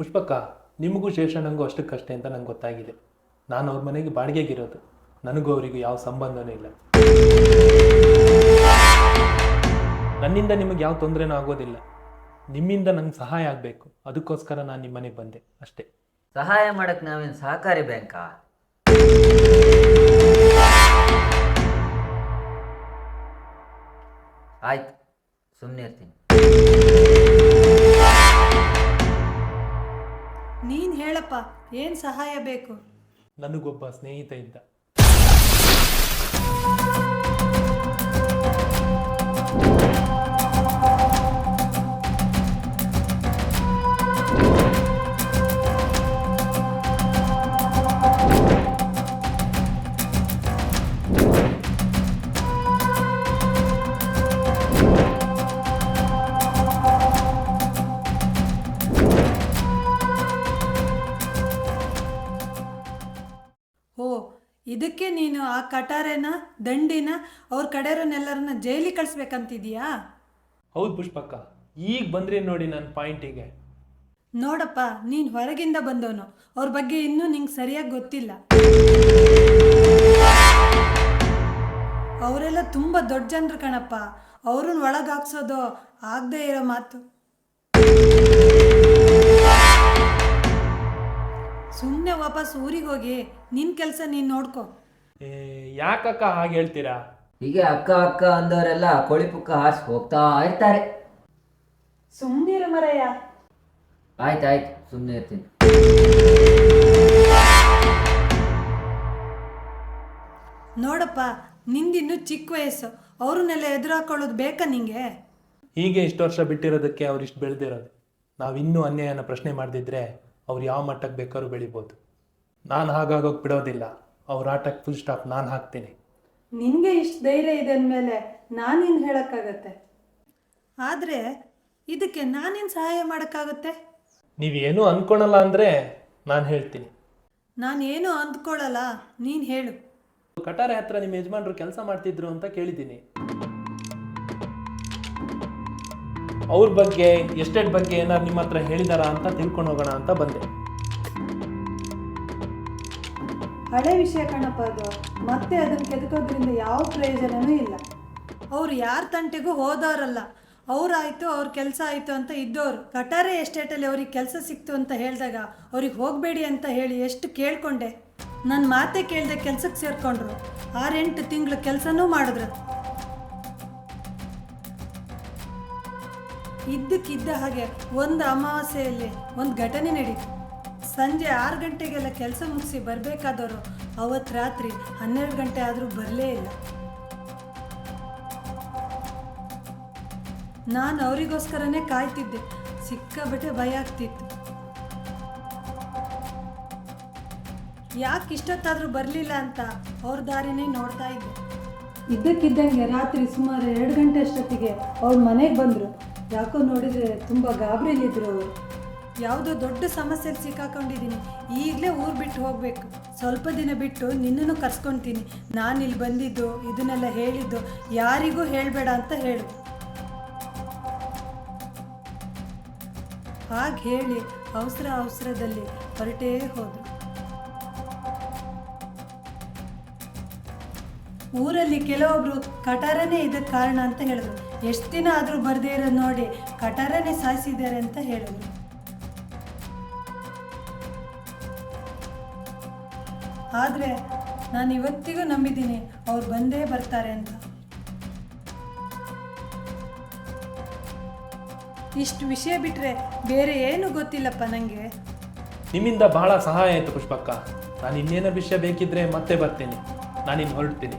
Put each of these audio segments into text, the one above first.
ಪುಷ್ಪಕ್ಕ, ನಿಮಗೂ ಶೇಷಣ್ಣಂಗೂ ಅಷ್ಟಕ್ಕಷ್ಟೇ ಅಂತ ನಂಗೆ ಗೊತ್ತಾಗಿದೆ. ನಾನು ಅವ್ರ ಮನೆಗೆ ಬಾಡಿಗೆಗಿರೋದು. ನನಗೂ ಅವರಿಗೂ ಯಾವ ಸಂಬಂಧನೂ ಇಲ್ಲ. ನನ್ನಿಂದ ನಿಮಗೆ ಯಾವ ತೊಂದರೆನೂ ಆಗೋದಿಲ್ಲ. ನಿಮ್ಮಿಂದ ನಂಗೆ ಸಹಾಯ ಆಗಬೇಕು. ಅದಕ್ಕೋಸ್ಕರ ನಾನು ನಿಮ್ಮ ಮನೆಗೆ ಬಂದೆ, ಅಷ್ಟೇ. ಸಹಾಯ ಮಾಡಕ್ಕೆ ನಾವೇನು ಸಹಕಾರಿ ಬ್ಯಾಂಕಾ? ಆಯ್ತು ಸುಮ್ಮನೆ ಇರ್ತೀನಿ ನೀನು ಹೇಳಪ್ಪ ಏನು ಸಹಾಯ ಬೇಕು? ನನಗೊಬ್ಬ ಸ್ನೇಹಿತ ಇದ್ದ. ಇದಕ್ಕೆ ನೀನು ಆ ಕಟಾರೆನ ದಂಡಿನ ಅವ್ರ ಕಡೆಯವ್ರನ್ನೆಲ್ಲರನ್ನ ಜೈಲಿಗೆ ಕಳಿಸ್ಬೇಕಂತಿದೀಯಾ? ಹೌದು ಪುಷ್ಪಕ್ಕ ಈಗ ಬಂದ್ರಿ ನೋಡಿ ನನ್ನ ಪಾಯಿಂಟಿಗೆ. ನೋಡಪ್ಪ ನೀನು ಹೊರಗಿಂದ ಬಂದವನು. ಅವ್ರ ಬಗ್ಗೆ ಇನ್ನೂ ನಿಂಗೆ ಸರಿಯಾಗಿ ಗೊತ್ತಿಲ್ಲ. ಅವರೆಲ್ಲ ತುಂಬ ದೊಡ್ಡ ಜನರು ಕಣಪ್ಪ. ಅವ್ರನ್ನ ಒಳಗೆ ಹಾಕ್ಸೋದು ಆಗದೆ ಇರೋ ಮಾತು. ಸುಮ್ಮನೆ ವಾಪಸ್ ಊರಿಗೆ ಹೋಗಿ ನಿನ್ನ ಕೆಲಸ ನೀನು ನೋಡ್ಕೊ. ಏ, ಯಾಕಕ್ಕ ಹಾಗೆ ಹೇಳ್ತೀರಾ? ಹೀಗೆ ಅಕ್ಕ ಅಕ್ಕ ಅಂದವರೆಲ್ಲ ಕೋಳಿ ಪುಕ್ಕ ಹಾರಿಸಿ ಹೋಗ್ತಾ ಇರ್ತಾರೆ. ಸುಮ್ಮನಿರು ಮರಯ್ಯ. ಆಯ್ತು ಆಯ್ತು ಸುಮ್ಮನೆ ಇರ್ತೀನಿ. ನೋಡಪ್ಪ ನಿಂದಿನ್ನು ಚಿಕ್ಕ ವಯಸ್ಸು. ಅವ್ರನ್ನೆಲ್ಲ ಎದುರು ಹಾಕೊಳ್ಳೋದು ಬೇಕಾ ನಿಂಗೆ? ಹೀಗೆ ಇಷ್ಟು ವರ್ಷ ಬಿಟ್ಟಿರೋದಕ್ಕೆ ಅವ್ರು ಇಷ್ಟು ಬೆಳೆದಿರೋದು. ನಾವಿನ್ನೂ ಇನ್ನೂ ಅನ್ಯಾಯನ ಪ್ರಶ್ನೆ ಮಾಡದಿದ್ರೆ ಅವ್ರು ಯಾವ ಮಟ್ಟಕ್ಕೆ ಬೇಕಾದ್ರೂ ಬೆಳಿಬೋದು. ನಾನು ಹಾಗಾಗೋಗಿ ಬಿಡೋದಿಲ್ಲ. ಅವ್ರ ಆಟಕ್ಕೆ ಫುಲ್ ಸ್ಟಾಪ್ ನಾನು ಹಾಕ್ತೀನಿ. ನಿನಗೆ ಇಷ್ಟು ಧೈರ್ಯ ಇದೆ ಅಂದಮೇಲೆ ನಾನೇನು ಹೇಳೋಕ್ಕಾಗತ್ತೆ? ಆದರೆ ಇದಕ್ಕೆ ನಾನೇನು ಸಹಾಯ ಮಾಡೋಕ್ಕಾಗುತ್ತೆ? ನೀವೇನೂ ಅಂದ್ಕೊಳಲ್ಲ ಅಂದರೆ ನಾನು ಹೇಳ್ತೀನಿ. ನಾನೇನು ಅಂದ್ಕೊಳ್ಳಲ್ಲ ನೀನು ಹೇಳು. ಕಟಾರೆ ಹತ್ರ ನಿಮ್ಮ ಯಜಮಾನ್ರು ಕೆಲಸ ಮಾಡ್ತಿದ್ರು ಅಂತ ಕೇಳಿದ್ದೀನಿ. ಅವ್ರ ಬಗ್ಗೆ ಎಸ್ಟೇಟ್ ಬಗ್ಗೆ ಏನಾದ್ರು ನಿಮ್ಮ ಹತ್ರ ಹೇಳಿದಾರಾ ಅಂತ ತಿಳ್ಕೊಂಡು ಹೋಗೋಣ ಅಂತ ಬಂದೆ. ಹಳೆ ವಿಷಯ ಕಣಪ್ಪ ಅದು. ಮತ್ತೆ ಅದನ್ನ ಕೆದಕೋದ್ರಿಂದ ಯಾವ ಪ್ರಯೋಜನವೂ ಇಲ್ಲ. ಅವ್ರು ಯಾರ ತಂಟೆಗೂ ಹೋದವರಲ್ಲ ಅವ್ರಾಯ್ತು ಅವ್ರ ಕೆಲಸ ಆಯಿತು ಅಂತ ಇದ್ದೋರು. ಕಟಾರೆ ಎಸ್ಟೇಟಲ್ಲಿ ಅವ್ರಿಗೆ ಕೆಲಸ ಸಿಕ್ತು ಅಂತ ಹೇಳಿದಾಗ ಅವ್ರಿಗೆ ಹೋಗಬೇಡಿ ಅಂತ ಹೇಳಿ ಎಷ್ಟು ಕೇಳ್ಕೊಂಡೆ. ನನ್ನ ಮಾತೆ ಕೇಳದೆ ಕೆಲಸಕ್ಕೆ ಸೇರಿಕೊಂಡ್ರು. ಆರೆಂಟು ತಿಂಗಳು ಕೆಲಸನೂ ಮಾಡಿದ್ರು. ಇದ್ದಕ್ಕಿದ್ದ ಹಾಗೆ ಒಂದು ಅಮಾವಾಸ್ಯೆಯಲ್ಲಿ ಒಂದು ಘಟನೆ ನಡೀತು. ಸಂಜೆ ಆರು ಗಂಟೆಗೆಲ್ಲ ಕೆಲಸ ಮುಗಿಸಿ ಬರಬೇಕಾದವರು ಅವತ್ತು ರಾತ್ರಿ ಹನ್ನೆರಡು ಗಂಟೆ ಆದರೂ ಬರಲೇ ಇಲ್ಲ. ನಾನು ಅವರಿಗೋಸ್ಕರನೇ ಕಾಯ್ತಿದ್ದೆ. ಸಿಕ್ಕಾಬಟ್ಟೆ ಭಯ ಆಗ್ತಿತ್ತು. ಯಾಕೆ ಇಷ್ಟೊತ್ತಾದರೂ ಬರಲಿಲ್ಲ ಅಂತ ಅವ್ರ ದಾರಿನೇ ನೋಡ್ತಾ ಇದ್ದೆ. ಇದ್ದಕ್ಕಿದ್ದಂಗೆ ರಾತ್ರಿ ಸುಮಾರು ಎರಡು ಗಂಟೆ ಅಷ್ಟೊತ್ತಿಗೆ ಅವ್ರ ಮನೆಗೆ ಬಂದರು. ಯಾಕೋ ನೋಡಿದ್ರೆ ತುಂಬ ಗಾಬರಿಲಿದ್ರು ಅವರು ಯಾವುದೋ ದೊಡ್ಡ ಸಮಸ್ಯೆಗೆ ಸಿಕ್ಕಾಕೊಂಡಿದ್ದೀನಿ. ಈಗಲೇ ಊರು ಬಿಟ್ಟು ಹೋಗಬೇಕು. ಸ್ವಲ್ಪ ದಿನ ಬಿಟ್ಟು ನಿನ್ನನ್ನು ಕರ್ಸ್ಕೊತೀನಿ. ನಾನು ಇಲ್ಲಿ ಬಂದಿದ್ದು, ಇದನ್ನೆಲ್ಲ ಹೇಳಿದ್ದು, ಯಾರಿಗೂ ಹೇಳಬೇಡ ಅಂತ ಹೇಳು. ಹಾಗೆ ಹೇಳಿ ಅವಸರ ಅವಸರದಲ್ಲಿ ಹೊರಟೇ ಹೋದರು. ಊರಲ್ಲಿ ಕೆಲವೊಬ್ರು ಕಟಾರನೇ ಇದಕ್ಕೆ ಕಾರಣ ಅಂತ ಹೇಳಿದ್ರು. ಎಷ್ಟು ದಿನ ಆದರೂ ಬರದೇ ಇರೋದು ನೋಡಿ ಕಟಾರನೇ ಸಾಯಿಸಿದ್ದಾರೆ ಅಂತ ಹೇಳಿದ್ರು ಆದರೆ ನಾನು ಇವತ್ತಿಗೂ ನಂಬಿದ್ದೀನಿ ಅವ್ರು ಬಂದೇ ಬರ್ತಾರೆ ಅಂತ. ಇಷ್ಟು ವಿಷಯ ಬಿಟ್ಟರೆ ಬೇರೆ ಏನು ಗೊತ್ತಿಲ್ಲಪ್ಪ ನನಗೆ ನಿಮ್ಮಿಂದ ಬಹಳ ಸಹಾಯ ಆಯಿತು ಪುಷ್ಪಕ್ಕ. ನಾನು ಇನ್ನೇನೋ ವಿಷಯ ಬೇಕಿದ್ರೆ ಮತ್ತೆ ಬರ್ತೀನಿ. ನಾನಿನ್ನು ಹೊರಡ್ತೀನಿ.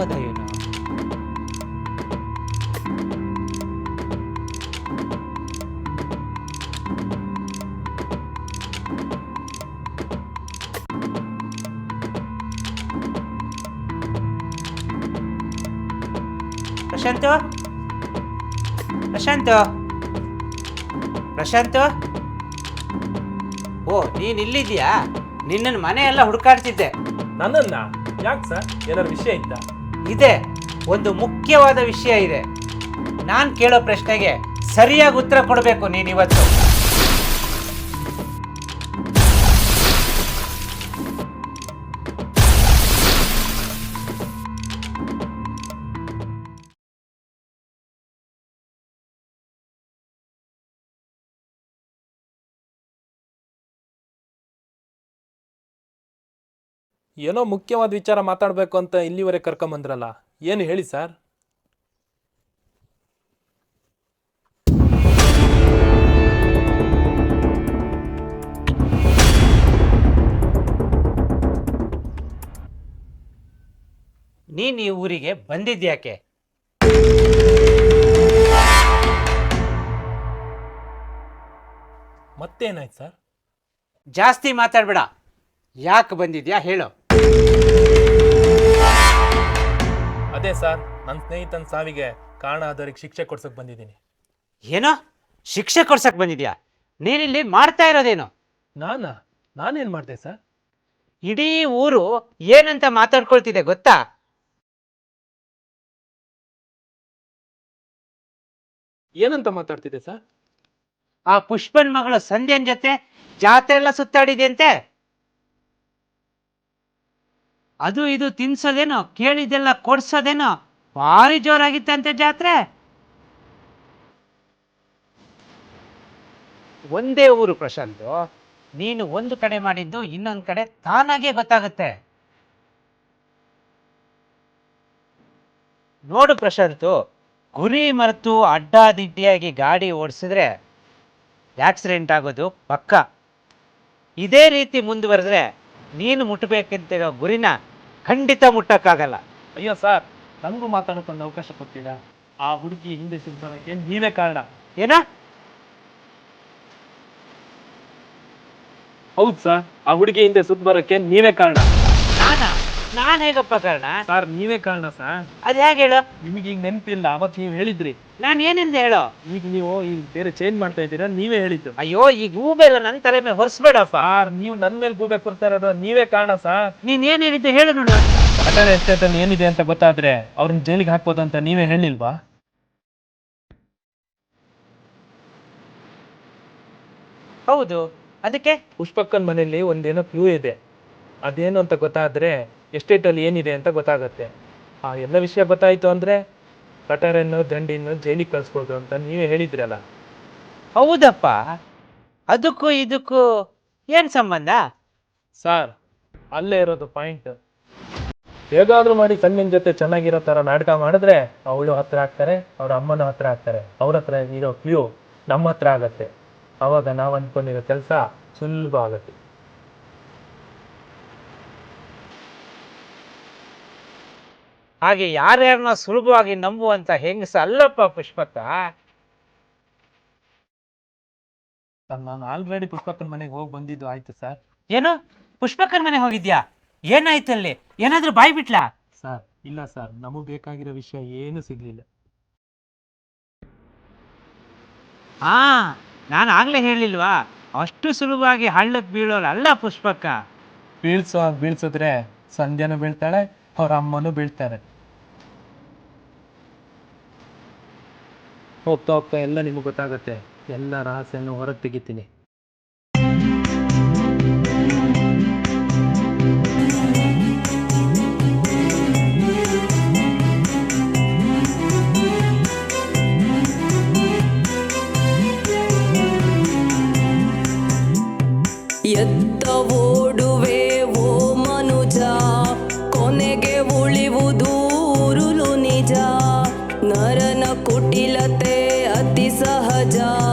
ಹೋದ ಇವನು ಪ್ರಶಾಂತ? ಪ್ರಶಾಂತ? ಪ್ರಶಾಂತ? ಓ ನೀನ್ ಇಲ್ಲಿದ್ಯಾ ನಿನ್ನ ಮನೆ ಎಲ್ಲ ಹುಡುಕಾಡ್ತಿದ್ದೆ. ನನ್ನನ್ನ? ಯಾಕೆ ಸರ್? ಏನಾದ್ರು ವಿಷಯ ಇತ್ತಾ? ಇದೆ. ಒಂದು ಮುಖ್ಯವಾದ ವಿಷಯ ಇದೆ. ನಾನು ಕೇಳೋ ಪ್ರಶ್ನೆಗೆ ಸರಿಯಾಗಿ ಉತ್ತರ ಕೊಡಬೇಕು ನೀನ್ ಏನೋ ಮುಖ್ಯವಾದ ವಿಚಾರ ಮಾತಾಡಬೇಕು ಅಂತ ಇಲ್ಲಿವರೆಗೆ ಕರ್ಕೊಂಬಂದ್ರಲ್ಲ? ಏನು ಹೇಳಿ ಸರ್? ನೀನ್ ಈ ಊರಿಗೆ ಬಂದಿದ್ಯಾಕೆ ಮತ್ತೇನಾಯ್ತು ಸರ್? ಜಾಸ್ತಿ ಮಾತಾಡ್ಬೇಡ. ಯಾಕೆ ಬಂದಿದ್ಯಾ ಹೇಳು. ಅದೇ ಸರ್ ನನ್ನ ಸ್ನೇಹಿತನ ಸಾವಿಗೆ ಕಾರಣ ಆದವ್ರಿಗೆ ಶಿಕ್ಷೆ ಕೊಡ್ಸಕ್ ಬಂದಿದ್ದೀನಿ. ಏನೋ? ಶಿಕ್ಷೆ ಕೊಡ್ಸಕ್ ಬಂದಿದ್ಯಾ? ನೀನಿಲ್ಲಿ ಮಾಡ್ತಾ ಇರೋದೇನು? ನಾನಾ? ನಾನೇನ್ ಮಾಡಿದೆ ಸರ್? ಇಡೀ ಊರು ಏನಂತ ಮಾತಾಡ್ಕೊಳ್ತಿದೆ ಗೊತ್ತಾ? ಏನಂತ ಮಾತಾಡ್ತಿದೆ ಸರ್? ಆ ಪುಷ್ಪನ್ ಮಗಳು ಸಂಧ್ಯನ್ ಜೊತೆ ಜಾತ್ರೆ ಎಲ್ಲ ಸುತ್ತಾಡಿದ್ಯಂತೆ? ಅದು ಇದು ತಿನ್ಸೋದೇನೋ, ಕೇಳಿದ್ದೆಲ್ಲ ಕೊಡ್ಸೋದೇನೋ, ಭಾರಿ ಜೋರಾಗಿತ್ತಂತೆ ಜಾತ್ರೆ. ಒಂದೇ ಊರು ಪ್ರಶಾಂತ್, ನೀನು ಒಂದು ಕಡೆ ಮಾಡಿದ್ದು ಇನ್ನೊಂದು ಕಡೆ ತಾನಾಗೆ ಗೊತ್ತಾಗುತ್ತೆ. ನೋಡು ಪ್ರಶಾಂತ್, ಗುರಿ ಮರೆತು ಅಡ್ಡಾದಿಡ್ಡಿಯಾಗಿ ಗಾಡಿ ಓಡಿಸಿದ್ರೆ ಆಕ್ಸಿಡೆಂಟ್ ಆಗೋದು ಪಕ್ಕ. ಇದೇ ರೀತಿ ಮುಂದುವರೆದ್ರೆ ನೀನು ಮುಟ್ಟಬೇಕಂತಿರೋ ಗುರಿನ ಖಂಡಿತ ಮುಟ್ಟಕ್ಕಾಗಲ್ಲ. ಅಯ್ಯೋ ಸರ್ ನಂಗೂ ಮಾತಾಡಕೊಂಡು ಅವಕಾಶ ಕೊಡ್ತೀರಾ? ಆ ಹುಡುಗಿ ಹಿಂದೆ ಸಿಗ್ತಾನಕ್ಕೆ ನೀವೇ ಕಾರಣ. ಏನ? ಹೌದು ಸರ್ ಆ ಹುಡುಗಿ ಹಿಂದೆ ಸುತ್ತ ಬರೋಕ್ಕೆ ನೀವೇ ಕಾರಣ. ನಾನಾ? ನಾನು ಹೇಗಪ್ಪ ಕಾರಣ? ಸರ್ ನೀವೇ ಕಾರಣ ಸರ್. ಅದು ಹೇಗೆ ಹೇಳು? ನಿಮಗೆ ಈಗ ನೆನಪಿಲ್ಲ ಅವತ್ತು ನೀವು ಹೇಳಿದ್ರಿ. ನಾನು ಏನಿಂದ ಹೇಳೋ? ಈಗ ನೀವು ಈಗ ಬೇರೆ ಚೇಂಜ್ ಮಾಡ್ತಾ ಇದ್ದೀರಾ ನೀವೇ ಹೇಳಿದ್ದು. ಅಯ್ಯೋ ಈ ಗೂಬೆಲ್ಲ ನನ್ನ ತಲೆ ಮೇಲೆ ಹೊರಿಸ್ಬೇಡಪ್ಪ. ಸರ್ ನೀವು ನನ್ನ ಮೇಲೆ ಗೂಬೆ ಕೊಡ್ತಾ ಇರೋದು ನೀವೇ ಕಾರಣ ಸರ್. ನೀನ್ ಏನ್ ಹೇಳಿದ್ದು ಹೇಳು ನೋಡು. ಅಟಲ್ ಎಸ್ಟೇಟ್ ಅಲ್ಲಿ ಏನಿದೆ ಅಂತ ಗೊತ್ತಾದ್ರೆ ಅವ್ರನ್ನ ಜೈಲಿಗೆ ಹಾಕ್ಬೋದು ಅಂತ ನೀವೇ ಹೇಳಿಲ್ವಾ? ಹೌದು. ಅದಕ್ಕೆ? ಪುಷ್ಪಕ್ಕನ ಮನೆಯಲ್ಲಿ ಒಂದೇನೋ ಕ್ಯೂ ಇದೆ. ಅದೇನು ಅಂತ ಗೊತ್ತಾದ್ರೆ ಎಸ್ಟೇಟ್ ಅಲ್ಲಿ ಏನಿದೆ ಅಂತ ಗೊತ್ತಾಗುತ್ತೆ. ಆ ಎಲ್ಲ ವಿಷಯ ಗೊತ್ತಾಯ್ತು ಅಂದ್ರೆ ಕಟರನ್ನು ದಂಡಿನ್ನು ಜೈಲಿಗೆ ಕಳಿಸ್ಬೋದು ಅಂತ ನೀವೇ ಹೇಳಿದ್ರಲ್ಲ. ಹೌದಪ್ಪ. ಅದಕ್ಕೂ ಇದಕ್ಕೂ ಏನ್ ಸಂಬಂಧ? ಸರ್ ಅಲ್ಲೇ ಇರೋದು ಪಾಯಿಂಟ್ ಹೇಗಾದ್ರೂ ಮಾಡಿ ಕಣ್ಣಿನ ಜೊತೆ ಚೆನ್ನಾಗಿರೋ ತರ ನಾಟಕ ಮಾಡಿದ್ರೆ ಅವಳು ಹತ್ರ ಆಗ್ತಾರೆ ಅವ್ರ ಅಮ್ಮನ ಹತ್ರ ಆಗ್ತಾರೆ ಅವ್ರ ಹತ್ರ ಇರೋ ಕ್ಲೂ ನಮ್ಮ ಹತ್ರ ಆಗತ್ತೆ. ಅವಾಗ ನಾವು ಅಂದ್ಕೊಂಡಿರೋ ಕೆಲಸ ಸುಲಭ ಆಗತ್ತೆ. ಹಾಗೆ ಯಾರ್ಯಾರನ್ನ ಸುಲಭವಾಗಿ ನಂಬುವಂತ ಹೆಂಗಸ ಅಲ್ಲಪ್ಪ ಪುಷ್ಪಕ್ಕ? ನಾನು ಆಲ್ರೆಡಿ ಪುಷ್ಪಕ್ಕನ ಮನೆಗೆ ಹೋಗಿ ಬಂದಿದ್ದು. ಆಯ್ತು ಸರ್. ಏನು? ಪುಷ್ಪಕ್ಕನ ಮನೆಗೆ ಹೋಗಿದ್ಯಾ? ಏನಾಯ್ತು ಅಲ್ಲಿ? ಏನಾದ್ರೂ ಬಾಯ್ ಬಿಟ್ಲಾ? ಸರ್ ಇಲ್ಲ ಸರ್. ನಮಗ್ ಬೇಕಾಗಿರೋ ವಿಷಯ ಏನು ಸಿಗ್ಲಿಲ್ಲ. ಆ ನಾನು ಆಗ್ಲೇ ಹೇಳಿಲ್ವಾ? ಅಷ್ಟು ಸುಲಭವಾಗಿ ಹಳ್ಳಕ್ಕೆ ಬೀಳೋಲ್ಲ ಅಲ್ಲ ಪುಷ್ಪಕ್ಕ. ಬೀಳ್ಸೋ ಬೀಳ್ಸಿದ್ರೆ ಸಂಧ್ಯಾನು ಬೀಳ್ತಾಳೆ ಅವ್ರ ಅಮ್ಮನೂ ಬೀಳ್ತಾರೆ. ಹೋಗ್ತಾ ಹೋಗ್ತಾ ಎಲ್ಲ ನಿಮಗೆ ಗೊತ್ತಾಗುತ್ತೆ. ಎಲ್ಲ ರಹಸ್ಯನೂ ಹೊರಗೆ ತೆಗಿತೀನಿ. ಅತಿ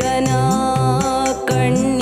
कना कण्